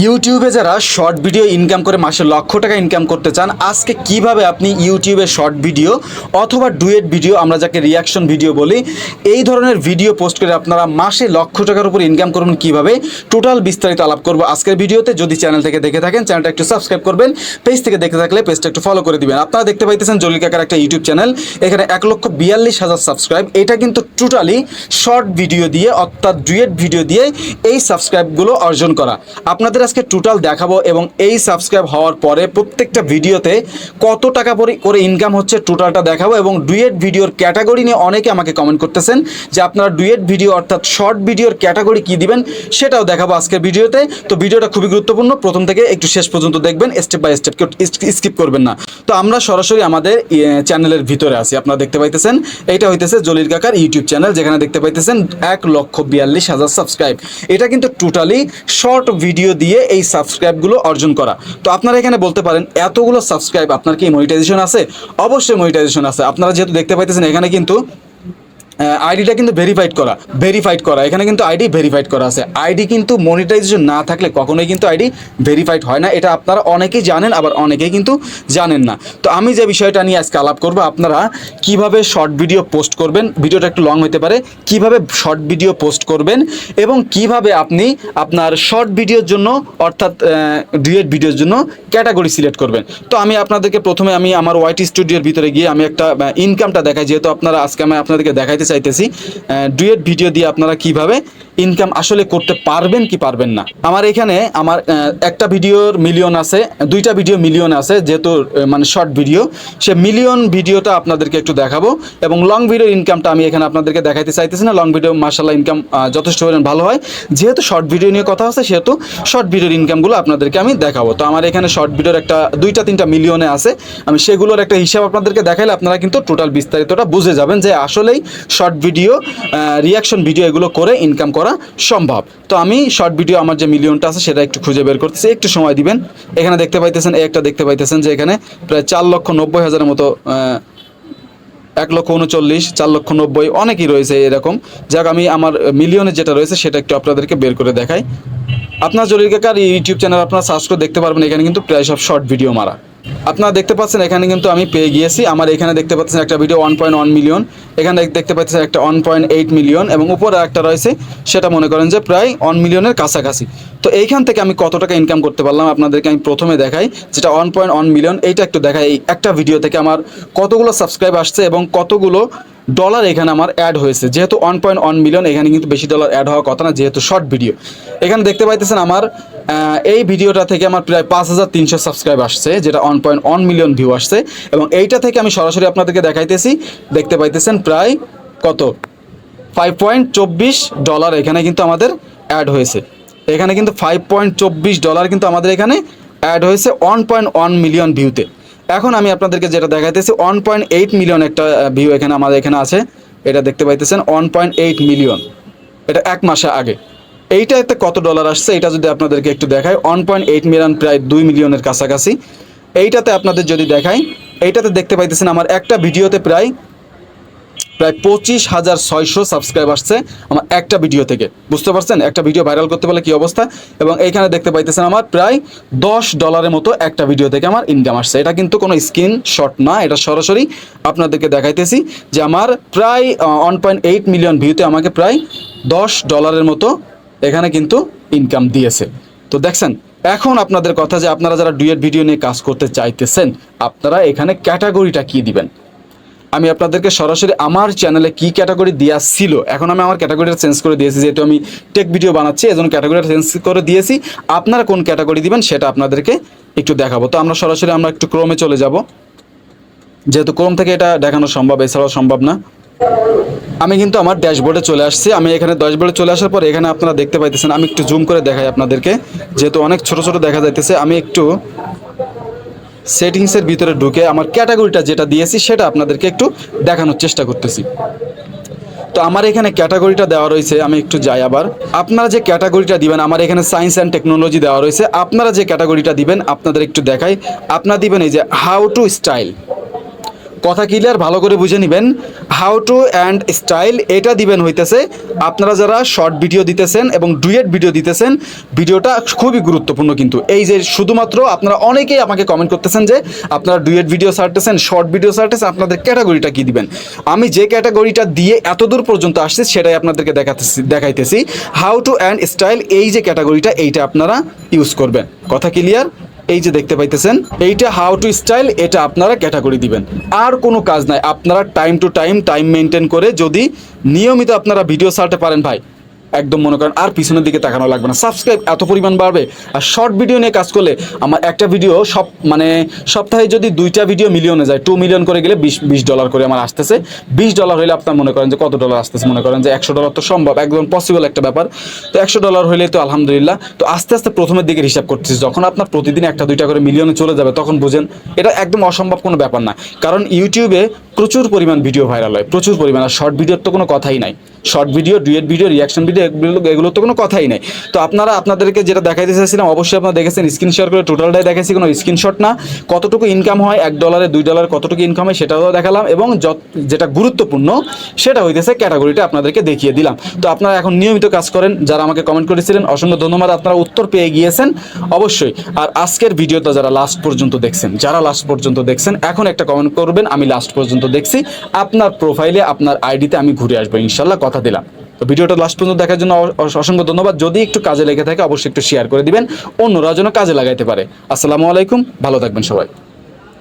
ইউটিউবে যারা short video income করে মাসে লক্ষ টাকা ইনকাম করতে চান, আজকে কীভাবে আপনি ইউটিউবে শর্ট ভিডিও অথবা ডুয়েট ভিডিও, আমরা যাকে রিয়াকশন ভিডিও বলি, এই ধরনের ভিডিও পোস্ট করে আপনারা মাসে লক্ষ টাকার উপর ইনকাম করবেন কীভাবে? টোটাল বিস্তারিত আলাপ করব আজকের ভিডিওতে। যদি চ্যানেল থেকে দেখে থাকেন চ্যানেলটা একটু সাবস্ক্রাইব করবেন। পেজ থেকে দেখে থাকলে পেজটা একটু ফলো করে দিবেন। আপনারা দেখতে পাইতেছেন জলিল কাকার একটা ইউটিউব চ্যানেল এখানে এক লক্ষ বিয়াল্লিশ হাজার সাবস্ক্রাইব এটা কিন্তু টোটালি শর্ট ভিডিও দিয়ে, অর্থাৎ ডুয়েট ভিডিও দিয়ে এই সাবস্ক্রাইবগুলো অর্জন করা। আপনাদের আজকে টোটাল দেখাবো এবং এই সাবস্ক্রাইব হওয়ার পরে প্রত্যেকটা ভিডিওতে কত টাকা পরি করে ইনকাম হচ্ছে টোটালটা দেখাবো এবং ডুয়েট ভিডিওর ক্যাটাগরি নিয়ে অনেকে আমাকে কমেন্ট করতেছেন যে আপনারা ডুয়েট ভিডিও অর্থাৎ শর্ট ভিডিওর ক্যাটাগরি কি দিবেন সেটাও দেখাবো আজকের ভিডিওতে। তো ভিডিওটা খুবই গুরুত্বপূর্ণ। প্রথম থেকে একটু শেষ পর্যন্ত দেখবেন স্টেপ বাই স্টেপ স্কিপ করবেন না। তো আমরা সরাসরি আমাদের চ্যানেলের ভিতরে আছি। আপনারা দেখতে পাইতেছেন এটা হইতেছে জলিল কাকার ইউটিউব চ্যানেল যেখানে দেখতে পাইতেছেন এক লক্ষ বিয়াল্লিশ হাজার সাবস্ক্রাইব এটা কিন্তু টোটালি শর্ট ভিডিও দিয়ে এই সাবস্ক্রাইবগুলো অর্জন করা। তো আপনারা এখানে বলতে পারেন, এতগুলো সাবস্ক্রাইব আপনার কি মনিটাইজেশন আছে? অবশ্যই মনিটাইজেশন আছে। আপনারা যেহেতু দেখতে পাইতেছেন, এখানে কিন্তু আইডিটা কিন্তু ভেরিফাইড করা ভেরিফাইড করা। এখানে কিন্তু আইডি ভেরিফাইড করা আছে। আইডি কিন্তু মনিটাইজেশন না থাকলে কখনোই কিন্তু আইডি ভেরিফাইড হয় না। এটা আপনারা অনেকেই জানেন, আবার অনেকেই কিন্তু জানেন না। তো আমি যে বিষয়টা নিয়ে আজকে আলাপ করব, আপনারা কীভাবে শর্ট ভিডিও পোস্ট করবেন, ভিডিওটা একটু লং হতে পারে, কীভাবে শর্ট ভিডিও পোস্ট করবেন, এবং কীভাবে আপনি আপনার শর্ট ভিডিওর জন্য, অর্থাৎ ডুয়েট ভিডিওর জন্য ক্যাটাগরি সিলেক্ট করবেন। তো আমি আপনাদেরকে প্রথমে আমি আমার ওয়াইটি স্টুডিওর ভিতরে গিয়ে আমি একটা ইনকামটা দেখাই, যেহেতু আপনারা আজকে আমি আপনাদেরকে দেখাইতে চাইতেছি। ডুয়েট ভিডিও দিয়ে আপনারা কীভাবে ইনকাম আসলে করতে পারবেন কি পারবেন না। আমার এখানে আমার একটা ভিডিওর মিলিয়ন আছে, দুইটা ভিডিও মিলিয়ন আছে, যেহেতু মানে শর্ট ভিডিও সে মিলিয়ন ভিডিওটা আপনাদেরকে একটু দেখাবো এবং লং ভিডিও ইনকামটা আমি এখানে আপনাদেরকে দেখাইতে চাইতেছি না। লং ভিডিও মার্শাল্লাহ ইনকাম যথেষ্ট পরিমাণ ভালো হয়। যেহেতু শর্ট ভিডিও নিয়ে কথা আছে, সেহেতু শর্ট ভিডিওর ইনকামগুলো আপনাদেরকে আমি দেখাবো। তো আমার এখানে শর্ট ভিডিওর একটা, দুইটা, তিনটা মিলিয়নে আছে। আমি সেগুলোর একটা হিসাব আপনাদেরকে দেখাইলে আপনারা কিন্তু টোটাল বিস্তারিতটা বুঝে যাবেন যে আসলেই শর্ট ভিডিও রিয়াকশন ভিডিও এগুলো করে ইনকাম করা সম্ভব। তো আমি শর্ট ভিডিও আমার যে মিলিয়নটা আছে সেটা একটু খুঁজে বের করতেছি। একটু সময় দিবেন। এখানে দেখতে পাইতেছেন একটা দেখতে পাইতেছেন যে এখানে প্রায় চার লক্ষ নব্বই হাজারের মতো এক লক্ষ উনচল্লিশ, চার লক্ষ নব্বই অনেকই রয়েছে এরকম। যাক, আমি আমার মিলিয়নে যেটা রয়েছে সেটা একটু আপনাদেরকে বের করে দেখাই। আপনার জলিল কাকার ইউটিউব চ্যানেল আপনারা সার্চ করে দেখতে পারবেন। এখানে কিন্তু প্রায় সব শর্ট ভিডিও মারা। আপনারা দেখতে পাচ্ছেন, এখানে কিন্তু আমি পেয়ে গিয়েছি। আমার এখানে দেখতে পাচ্ছেন একটা video one point one million এখানে দেখতে পাচ্ছেন একটা ওয়ান পয়েন্ট এইট মিলিয়ন এবং উপরে একটা রয়েছে, সেটা মনে করেন যে প্রায় ওয়ান মিলিয়নের কাছাকাছি। তো এইখান থেকে আমি কত টাকা ইনকাম করতে পারলাম আপনাদেরকে আমি প্রথমে দেখাই, যেটা ওয়ান পয়েন্ট ওয়ান মিলিয়ন এইটা একটু দেখাই, এই একটা ভিডিও থেকে আমার কতগুলো সাবস্ক্রাইব আসছে এবং কতগুলো ডলার এখানে আমার অ্যাড হয়েছে। যেহেতু ওয়ান পয়েন্ট ওয়ান মিলিয়ন এখানে কিন্তু বেশি ডলার অ্যাড হওয়ার কথা না, যেহেতু শর্ট ভিডিও এখানে দেখতে পাইতেছেন আমার এই ভিডিওটা থেকে আমার প্রায় পাঁচ হাজার তিনশো সাবস্ক্রাইব আসছে, যেটা one point one million view আসছে। এবং এইটা থেকে আমি সরাসরি আপনাদেরকে দেখাইতেছি, দেখতে পাইতেছেন প্রায় কত? ফাইভ পয়েন্ট চব্বিশ ডলার এখানে কিন্তু আমাদের অ্যাড হয়েছে। এখানে কিন্তু ফাইভ পয়েন্ট চব্বিশ ডলার কিন্তু আমাদের এখানে অ্যাড হয়েছে ওয়ান পয়েন্ট ওয়ান মিলিয়ন ভিউতে এখন আমি আপনাদেরকে যেটা দেখাইতেছি ওয়ান পয়েন্ট এইট মিলিয়ন একটা ভিউ এখানে আমাদের এখানে আছে। এটা দেখতে পাইতেছেন ওয়ান পয়েন্ট এইট মিলিয়ন এটা এক মাসে আগে। এইটা এতে কত ডলার আসছে, এটা যদি আপনাদেরকে একটু দেখাই ওয়ান পয়েন্ট এইট মিলিয়ন প্রায় দুই মিলিয়নের কাছাকাছি। এইটাতে আপনাদের যদি দেখাই, এইটাতে দেখতে পাইতেছেন আমার একটা ভিডিওতে প্রায় প্রায় পঁচিশ হাজার ছয়শো সাবস্ক্রাইব আসছে আমার একটা ভিডিও থেকে। বুঝতে পারছেন? একটা ভিডিও ভাইরাল করতে পারলে কী অবস্থা? এবং এইখানে দেখতে পাইতেছেন আমার প্রায় দশ ডলারের মতো একটা ভিডিও থেকে আমার ইনকাম আসছে। এটা কিন্তু কোনো স্ক্রিন শট না, এটা সরাসরি আপনাদেরকে দেখাইতেছি যে আমার প্রায় ওয়ান পয়েন্ট এইট মিলিয়ন ভিউতে আমাকে প্রায় দশ ডলারের মতো এখানে কিন্তু ইনকাম দিয়েছে। তো দেখছেন, এখন আপনাদের কথা যে আপনারা যারা ডুয়েট ভিডিও নিয়ে কাজ করতে চাইতেছেন, আপনারা এখানে ক্যাটাগরিটা কি দিবেন? আমি আপনাদেরকে সরাসরি আমার চ্যানেলে কি ক্যাটাগরি দেওয়া ছিল, এখন আমি আমার ক্যাটাগরিটা চেঞ্জ করে দিয়েছি, যেহেতু আমি টেক ভিডিও বানাচ্ছি এজন্য ক্যাটাগরিটা চেঞ্জ করে দিয়েছি। আপনারা কোন ক্যাটাগরি দিবেন সেটা আপনাদেরকে একটু দেখাবো। তো আমরা সরাসরি আমরা একটু ক্রমে চলে যাব। যেহেতু ক্রম থেকে এটা দেখানো সম্ভব, এছাড়াও সম্ভব না। আমি কিন্তু আমার ড্যাশবোর্ডে চলে আসছি। আমি এখানে ড্যাশবোর্ডে চলে আসার পর এখানে আপনারা দেখতে পাইতেছেন, আমি একটু জুম করে দেখাই আপনাদেরকে। যেহেতু অনেক ছোট ছোট দেখা যাইতেছে, আমি একটু সেটিংসের ভিতরে ঢুকে আমার ক্যাটাগরিটা যেটা দিয়েছি সেটা আপনাদেরকে একটু দেখানোর চেষ্টা করতেছি। তো আমার এখানে ক্যাটাগরিটা দেওয়া রয়েছে, আমি একটু যাই আবার। আপনারা যে ক্যাটাগরিটা দিবেন, আমার এখানে সায়েন্স অ্যান্ড টেকনোলজি দেওয়া রয়েছে। আপনারা যে ক্যাটাগরিটা দিবেন, আপনাদের একটু দেখাই। আপনারা দিবেন এই যে হাউ টু স্টাইল। কথা ক্লিয়ার ভালো করে বুঝে নেবেন। হাউ টু অ্যান্ড স্টাইল এটা দিবেন হইতেছে আপনারা যারা শর্ট ভিডিও দিতেছেন এবং ডুয়েট ভিডিও দিতেছেন, ভিডিওটা খুবই গুরুত্বপূর্ণ কিন্তু। এই যে শুধুমাত্র আপনারা অনেকেই আমাকে কমেন্ট করতেছেন যে, আপনারা ডুয়েট ভিডিও ছাড়তেছেন শর্ট ভিডিও ছাড়তেছেন, আপনাদের ক্যাটাগরিটা কি দিবেন? আমি যে ক্যাটাগরিটা দিয়ে এত দূর পর্যন্ত আসছি, সেটাই আপনাদেরকে দেখাতেছি, দেখাইতেছি। হাউ টু অ্যান্ড স্টাইল এই যে ক্যাটাগরিটা এইটা আপনারা ইউজ করবেন। কথা ক্লিয়ার এই যে দেখতে পাইতেছেন, এইটা হাউ টু স্টাইল এটা আপনারা ক্যাটাগরি দিবেন। আর কোনো কাজ নাই, আপনারা time to time time maintain করে যদি নিয়মিত আপনারা ভিডিও ছাড়তে পারেন ভাই। একদম মনে করেন আর পিছনের দিকে তাকানো লাগবে না। সাবস্ক্রাইব এত পরিমাণ বাড়বে আর শর্ট ভিডিও নিয়ে কাজ করলে আমার একটা ভিডিও সব মানে সপ্তাহে যদি দুইটা ভিডিও মিলিয়নে যায় টু মিলিয়ন করে গেলে বিশ বিশ ডলার করে আমার আসতেছে। বিশ ডলার হলে আপনার মনে করেন যে কত ডলার আসতেছে? মনে করেন যে একশো ডলার তো সম্ভব, একদম পসিবল একটা ব্যাপার। তো একশো ডলার হলে তো আলহামদুলিল্লাহ। তো আস্তে আস্তে প্রথমের দিকে হিসাব করতেছি, যখন আপনার প্রতিদিন একটা, দুইটা করে মিলিয়নে চলে যাবে, তখন বুঝেন এটা একদম অসম্ভব কোনো ব্যাপার না। কারণ ইউটিউবে প্রচুর পরিমাণ ভিডিও ভাইরাল হয়, প্রচুর পরিমাণ। আর শর্ট ভিডিওর তো কোনো কথাই নাই। Short video duet video reaction video এগুলো তো কোনো কথাই নাই। তো আপনারা আপনাদেরকে যেটা দেখাইতে চাইছিলাম, অবশ্যই আপনারা দেখেছেন স্ক্রিন শেয়ার করে টোটালটাই দেখাইছি, কোনো স্ক্রিনশট না। কতটুকু ইনকাম হয়, এক ডলারে দুই ডলার কতটুকু ইনকাম হয়, সেটাও দেখালাম এবং যেটা গুরুত্বপূর্ণ, সেটা হইতেছে ক্যাটাগরিটা আপনাদেরকে দেখিয়ে দিলাম। তো আপনারা এখন নিয়মিত কাজ করেন, যারা আমাকে কমেন্ট করেছিলেন, অসংখ্য ধন্যবাদ, আপনারা উত্তর পেয়ে গিয়েছেন, অবশ্যই। আর আজকের ভিডিওটা যারা লাস্ট পর্যন্ত দেখছেন, যারা লাস্ট পর্যন্ত দেখছেন, এখন একটা কমেন্ট করবেন, আমি লাস্ট পর্যন্ত দেখছি, আপনার প্রোফাইলে আপনার আইডিতে আমি ঘুরে আসব ইনশাল্লাহ কথা দিলাম। তো ভিডিওটা লাস্ট পর্যন্ত দেখার জন্য অসংখ্য ধন্যবাদ। যদি একটু কাজে লেগে থাকে, অবশ্যই একটু শেয়ার করে দিবেন। অন্যরা যেন কাজে লাগাইতে পারে। আসসালামু আলাইকুম। ভালো থাকবেন সবাই।